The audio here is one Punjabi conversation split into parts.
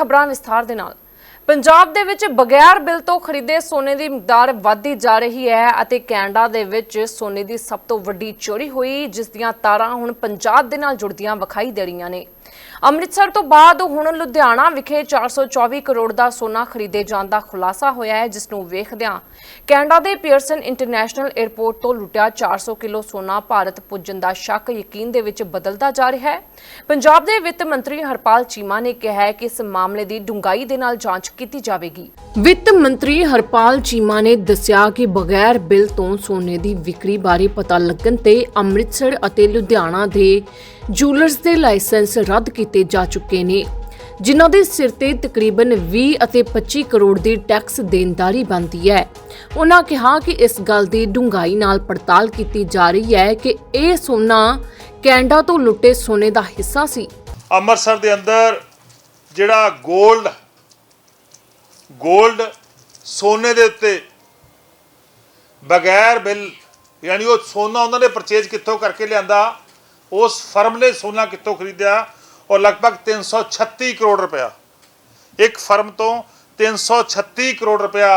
ਖਬਰਾਂ ਵਿਸਥਾਰ ਦੇ ਨਾਲ। ਪੰਜਾਬ ਦੇ ਵਿੱਚ ਬਗੈਰ ਬਿੱਲ ਤੋਂ ਖਰੀਦੇ ਸੋਨੇ ਦੀ ਮਿਕਦਾਰ ਵਧਦੀ ਜਾ ਰਹੀ ਹੈ ਅਤੇ ਕੈਨੇਡਾ ਦੇ ਵਿੱਚ ਸੋਨੇ ਦੀ ਸਭ ਤੋਂ ਵੱਡੀ ਚੋਰੀ ਹੋਈ, ਜਿਸ ਦੀਆਂ ਤਾਰਾਂ ਹੁਣ ਪੰਜਾਬ ਦੇ ਨਾਲ ਜੁੜਦੀਆਂ ਵਿਖਾਈ ਦੇ ਰਹੀਆਂ ਨੇ। ਅੰਮ੍ਰਿਤਸਰ ਤੋਂ ਬਾਅਦ ਹੁਣ ਲੁਧਿਆਣਾ ਵਿਖੇ 424 ਕਰੋੜ ਦਾ ਸੋਨਾ ਖਰੀਦੇ ਜਾਣ ਦਾ ਖੁਲਾਸਾ ਹੋਇਆ ਹੈ, ਜਿਸ ਨੂੰ ਵੇਖਦਿਆਂ ਕੈਨੇਡਾ ਦੇ ਪੀਅਰਸਨ ਇੰਟਰਨੈਸ਼ਨਲ 에ਅਰਪੋਰਟ ਤੋਂ ਲੁੱਟਿਆ 400 ਕਿਲੋ ਸੋਨਾ ਭਾਰਤ ਪੁੱਜਣ ਦਾ ਸ਼ੱਕ ਯਕੀਨ ਦੇ ਵਿੱਚ ਬਦਲਦਾ ਜਾ ਰਿਹਾ ਹੈ। ਪੰਜਾਬ ਦੇ ਵਿੱਤ ਮੰਤਰੀ ਹਰਪਾਲ ਚੀਮਾ ਨੇ ਕਿਹਾ ਹੈ ਕਿ ਇਸ ਮਾਮਲੇ ਦੀ ਡੂੰਘਾਈ ਦੇ ਨਾਲ ਜਾਂਚ ਕੀਤੀ ਜਾਵੇਗੀ। ਵਿੱਤ ਮੰਤਰੀ ਹਰਪਾਲ ਚੀਮਾ ਨੇ ਦੱਸਿਆ ਕਿ ਬਗੈਰ ਬਿੱਲ ਤੋਂ ਸੋਨੇ ਦੀ ਵਿਕਰੀ ਬਾਰੇ ਪਤਾ ਲੱਗਣ ਤੇ ਅੰਮ੍ਰਿਤਸਰ ਅਤੇ ਲੁਧਿਆਣਾ ਦੇ ਜੂਲਰਸ ਦੇ ਲਾਇਸੈਂਸ ਰੱਦ ਕੀਤੇ ਜਾ ਚੁੱਕੇ ਨੇ, ਜਿਨ੍ਹਾਂ ਦੇ ਸਿਰ ਤੇ ਤਕਰੀਬਨ 20 ਅਤੇ 25 ਕਰੋੜ ਦੀ ਟੈਕਸ ਦੇਣਦਾਰੀ ਬਣਦੀ ਹੈ। ਉਹਨਾਂ ਕਿਹਾ ਕਿ ਇਸ ਗੱਲ ਦੀ ਡੂੰਘਾਈ ਨਾਲ ਪੜਤਾਲ ਕੀਤੀ ਜਾ ਰਹੀ ਹੈ ਕਿ ਇਹ ਸੋਨਾ ਕੈਨੇਡਾ ਤੋਂ ਲੁੱਟੇ ਸੋਨੇ ਦਾ ਹਿੱਸਾ ਸੀ। ਅੰਮ੍ਰਿਤਸਰ ਦੇ ਅੰਦਰ ਜਿਹੜਾ 골ਡ 골ਡ ਸੋਨੇ ਦੇ ਉੱਤੇ ਬਗੈਰ ਬਿੱਲ, ਯਾਨੀ ਉਹ ਸੋਨਾ ਉਹਨਾਂ ਨੇ ਪਰਚੇਜ ਕਿੱਥੋਂ ਕਰਕੇ ਲਿਆਂਦਾ, ਉਸ ਫਰਮ ਨੇ ਸੋਨਾ ਕਿੱਥੋਂ ਖਰੀਦਿਆ? ਔਰ ਲਗਭਗ 336 ਕਰੋੜ ਰੁਪਇਆ। ਇੱਕ ਫਰਮ ਤੋਂ 336 ਕਰੋੜ ਰੁਪਇਆ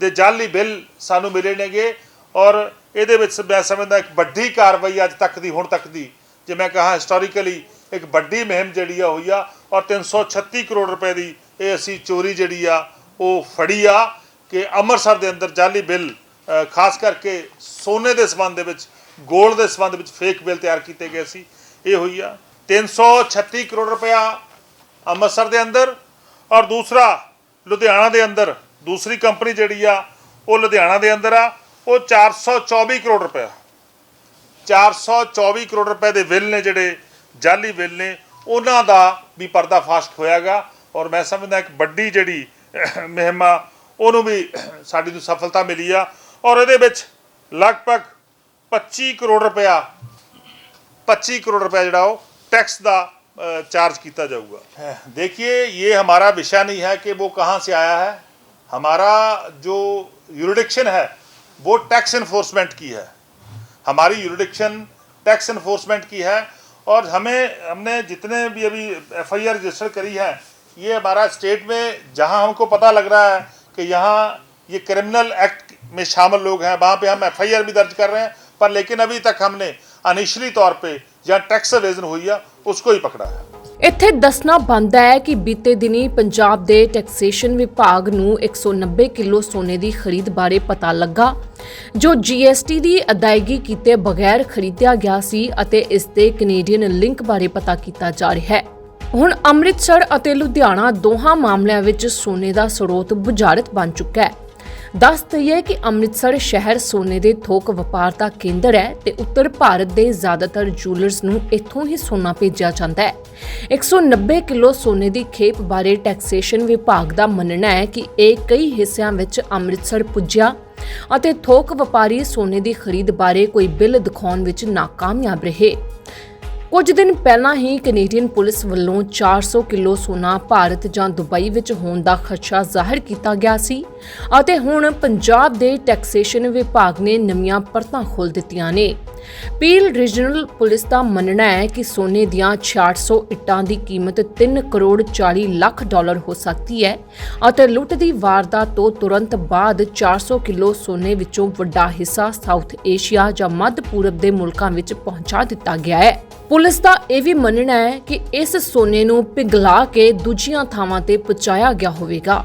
ਦੇ ਜਾਲੀ ਬਿੱਲ ਸਾਨੂੰ ਮਿਲੇ ਨੇਗੇ ਔਰ ਇਹਦੇ ਵਿੱਚ ਮੈਂ ਸਮਝਦਾ ਇੱਕ ਵੱਡੀ ਕਾਰਵਾਈ ਅੱਜ ਤੱਕ ਦੀ, ਹੁਣ ਤੱਕ ਦੀ। ਜੇ ਮੈਂ ਕਹਾਂ ਹਿਸਟੋਰੀਕਲੀ ਇੱਕ ਵੱਡੀ ਮੁਹਿੰਮ ਜਿਹੜੀ ਆ ਹੋਈ ਆ ਔਰ 336 ਕਰੋੜ ਰੁਪਏ ਦੀ ਇਹ ਅਸੀਂ ਚੋਰੀ ਜਿਹੜੀ ਆ ਉਹ ਫੜੀ ਆ ਕਿ ਅੰਮ੍ਰਿਤਸਰ ਦੇ ਅੰਦਰ ਜਾਲੀ ਬਿੱਲ ਖਾਸ ਕਰਕੇ ਸੋਨੇ ਦੇ ਸੰਬੰਧ ਦੇ ਵਿੱਚ ਗੋਲਡ ਦੇ ਸੰਬੰਧ ਵਿੱਚ ਫੇਕ ਬਿੱਲ ਤਿਆਰ ਕੀਤੇ ਗਏ ਸੀ। ਇਹ ਹੋਈ ਆ। 336 ਕਰੋੜ ਰੁਪਇਆ ਅੰਮ੍ਰਿਤਸਰ ਦੇ ਅੰਦਰ ਔਰ ਦੂਸਰਾ ਲੁਧਿਆਣਾ ਦੇ ਅੰਦਰ, ਦੂਸਰੀ ਕੰਪਨੀ ਜਿਹੜੀ ਆ, ਉਹ ਲੁਧਿਆਣਾ ਦੇ ਅੰਦਰ ਆ। ਉਹ 424 ਕਰੋੜ ਰੁਪਇਆ। 424 ਕਰੋੜ ਰੁਪਏ ਦੇ ਬਿੱਲ ਨੇ ਜਿਹੜੇ ਜਾਲੀ ਬਿੱਲ ਨੇ, ਉਹਨਾਂ ਦਾ ਵੀ ਪਰਦਾਫਾਸ਼ ਹੋਇਆਗਾ। ਔਰ ਮੈਂ ਸਮਝਦਾ ਇੱਕ ਵੱਡੀ ਜਿਹੜੀ ਮਹਿਮਾ ਉਹਨੂੰ ਵੀ ਸਾਡੀ ਨੂੰ ਸਫਲਤਾ ਮਿਲੀ ਆ ਔਰ ਇਹਦੇ ਵਿੱਚ ਲਗਭਗ 25 ਕਰੋੜ ਰੁਪਇਆ 25 करोड़ रुपया ਜਿਹੜਾ ਉਹ टैक्स ਦਾ चार्ज किया जाऊगा देखिए ये हमारा विषय नहीं है कि वो कहाँ से आया है हमारा जो यूरिडिक्शन है वो टैक्स इन्फोर्समेंट की है हमारी यूरिडिक्शन टैक्स इन्फोर्समेंट की है और हमें हमने जितने भी अभी एफ रजिस्टर करी है ये हमारा स्टेट में जहाँ हमको पता लग रहा है कि यहाँ ये क्रिमिनल एक्ट में शामिल लोग हैं वहाँ पे हम एफ भी दर्ज कर रहे हैं पर लेकिन अभी तक हमने अनिश्चित तौर पे जहाँ टैक्स एवेजन हुई है उसको ही पकड़ा है ਇੱਥੇ ਦੱਸਣਾ ਬਣਦਾ ਹੈ ਕਿ ਬੀਤੇ ਦਿਨੀ ਪੰਜਾਬ ਦੇ ਟੈਕਸੇਸ਼ਨ ਵਿਭਾਗ ਨੂੰ 190 ਕਿਲੋ ਸੋਨੇ ਦੀ ਖਰੀਦ ਬਾਰੇ ਪਤਾ ਲੱਗਾ ਜੋ GST ਦੀ ਅਦਾਇਗੀ ਕੀਤੇ ਬਗੈਰ ਖਰੀਦਿਆ ਗਿਆ ਸੀ ਅਤੇ ਇਸ ਦੇ ਕੈਨੇਡੀਅਨ ਲਿੰਕ ਬਾਰੇ ਪਤਾ ਕੀਤਾ ਜਾ ਰਿਹਾ ਹੈ ਹੁਣ ਅੰਮ੍ਰਿਤਸਰ ਅਤੇ ਲੁਧਿਆਣਾ ਦੋਹਾਂ ਮਾਮਲਿਆਂ ਵਿੱਚ ਸੋਨੇ ਦਾ ਸਰੋਤ ਬੁਝਾਰਤ ਬਣ ਚੁੱਕਾ ਹੈ। ਦੱਸ ਦਈਏ ਕਿ ਅੰਮ੍ਰਿਤਸਰ ਸ਼ਹਿਰ ਸੋਨੇ ਦੇ ਥੋਕ ਵਪਾਰ ਦਾ ਕੇਂਦਰ ਹੈ ਤੇ ਉੱਤਰ ਭਾਰਤ ਦੇ ਜ਼ਿਆਦਾਤਰ ਜੂਲਰਸ ਨੂੰ ਇੱਥੋਂ ਹੀ ਸੋਨਾ ਭੇਜਿਆ ਜਾਂਦਾ ਹੈ। 190 ਕਿਲੋ ਸੋਨੇ ਦੀ ਖੇਪ ਬਾਰੇ ਟੈਕਸੇਸ਼ਨ ਵਿਭਾਗ ਦਾ ਮੰਨਣਾ ਹੈ ਕਿ ਇਹ ਕਈ ਹਿੱਸਿਆਂ ਵਿੱਚ ਅੰਮ੍ਰਿਤਸਰ ਪੁੱਜਿਆ ਅਤੇ ਥੋਕ ਵਪਾਰੀ ਸੋਨੇ ਦੀ ਖਰੀਦ ਬਾਰੇ ਕੋਈ ਬਿੱਲ ਦਿਖਾਉਣ ਵਿੱਚ ਨਾਕਾਮਯਾਬ ਰਹੇ। ਕੁਝ ਦਿਨ ਪਹਿਲਾਂ ਹੀ ਕੈਨੇਡੀਅਨ ਪੁਲਿਸ ਵੱਲੋਂ 400 ਕਿਲੋ ਸੋਨਾ ਭਾਰਤ ਜਾਂ ਦੁਬਈ ਵਿੱਚ ਹੋਣ ਦਾ ਖਦਸ਼ਾ ਜ਼ਾਹਿਰ ਕੀਤਾ ਗਿਆ ਸੀ ਅਤੇ ਹੁਣ ਪੰਜਾਬ ਦੇ ਟੈਕਸੇਸ਼ਨ ਵਿਭਾਗ ਨੇ ਨਵੀਆਂ ਪਰਤਾਂ ਖੋਲ੍ਹ ਦਿੱਤੀਆਂ ਨੇ। ਪੀਲ ਰੀਜਨਲ ਪੁਲਿਸ ਦਾ ਮੰਨਣਾ ਹੈ ਕਿ ਸੋਨੇ ਦੀਆਂ 600 ਇੱਟਾਂ ਦੀ ਕੀਮਤ 3 ਕਰੋੜ 40 ਲੱਖ ਡਾਲਰ ਹੋ ਸਕਦੀ ਹੈ ਅਤੇ ਲੁੱਟ ਦੀ ਵਾਰਦਾਤ ਤੋਂ ਤੁਰੰਤ ਬਾਅਦ 400 ਕਿਲੋ ਸੋਨੇ ਵਿੱਚੋਂ ਵੱਡਾ ਹਿੱਸਾ ਸਾਊਥ ਏਸ਼ੀਆ ਜਾਂ ਮੱਧ ਪੂਰਬ ਦੇ ਮੁਲਕਾਂ ਵਿੱਚ ਪਹੁੰਚਾ ਦਿੱਤਾ ਗਿਆ ਹੈ। ਪੁਲਿਸ ਦਾ ਇਹ ਵੀ ਮੰਨਣਾ ਹੈ ਕਿ ਇਸ ਸੋਨੇ ਨੂੰ ਪਿਘਲਾ ਕੇ ਦੂਜੀਆਂ ਥਾਵਾਂ ਤੇ ਪਹੁੰਚਾਇਆ ਗਿਆ ਹੋਵੇਗਾ।